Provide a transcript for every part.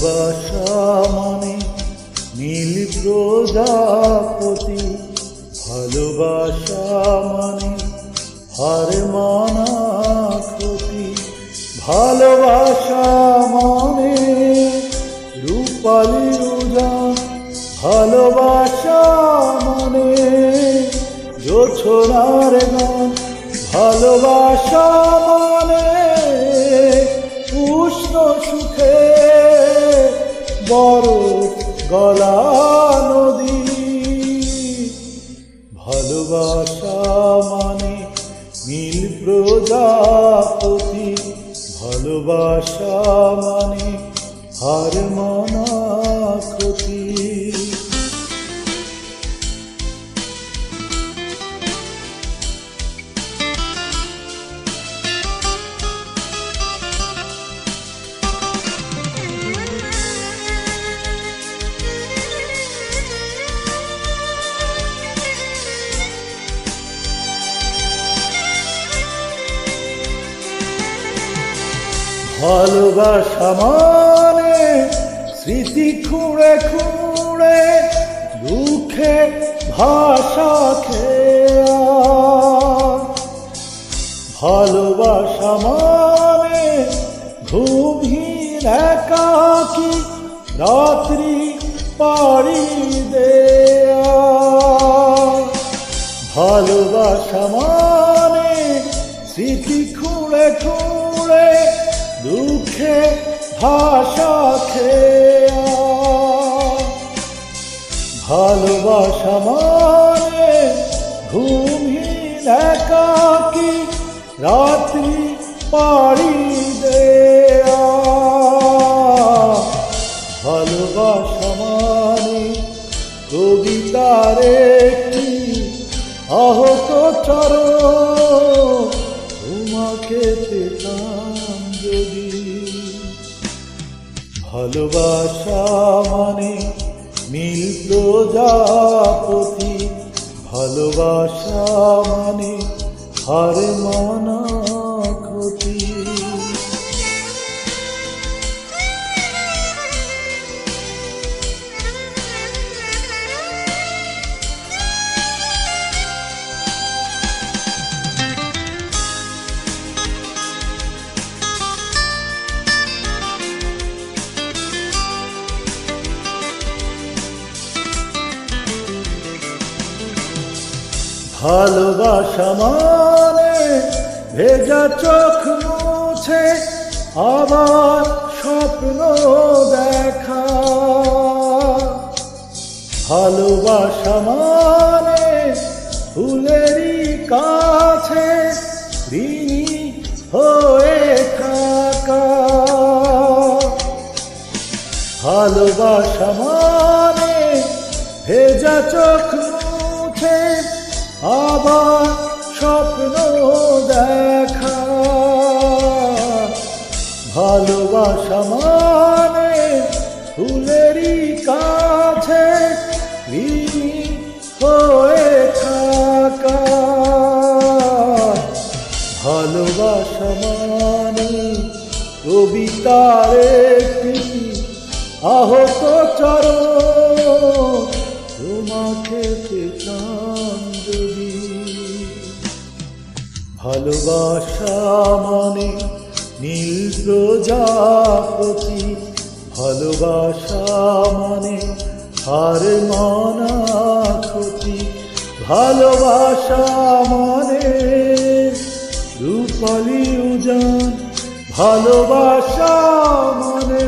ভালোবাসামনে নীল প্রজাপতি, ভালোবাসামনে হার মানা ভালোবাসামনে ভালোবাসা মানে রূপালী উজান ভালোবাসা মানে গান ভালোবাসা বড় গলা নদী। ভালোবাসা মানে নীল প্রজাপতি। ভালোবাসা মানে হার মানা ক্ষতি ভালোবাসা মানে স্মৃতি খুঁড়ে খুঁড়ে দুঃখে ভাষা খেয়া। ভালোবাসা মানে ঘুমহীন একাকি রাত্রি পাড়ি দেয়া। ভালোবাসা মানে স্মৃতি খুঁড়ে খুঁড়ে দুঃখে ভাষা খেয়া ভালোবাসা মানে ঘুমহীন একাকি রাত্রি পাড়ি দেয়া। ভালোবাসা মানে কবিতার একটি আহত চর তোমাকে পেতাম যদি। ভালোবাসা মানে নীল প্রজাপতি। ভালোবাসা মানে হার মানা ক্ষতি। ভালোবাসা মানে ভেজা চোখ মুছে আবার স্বপ্ন দেখা। ভালোবাসা মানে ফুলেরই কাছে ঋণী হয়ে থাকা। ভালোবাসা মানে ভেজা চোখ মুছে আবার স্বপ্ন দেখা। ভালোবাসা মানে ফুলেরই কাছে হয়ে থাকা। ভালোবাসা মানে কবিতার একটি আহত চর নীল প্রজাপতি, ভালোবাসা মানে হার মানা ক্ষতি ভালোবাসা মানে রূপালি উজান, ভালোবাসা মানে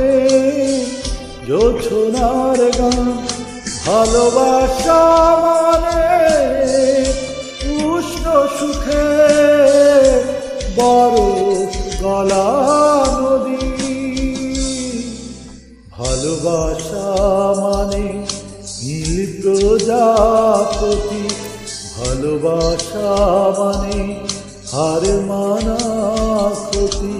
জোছনার গান, ভালোবাসা মানে উষ্ণ সুখে গলা নদী ভালোবাসা মানে নীল প্রজাপতি ভালোবাসা মানে হার মানা ক্ষতি।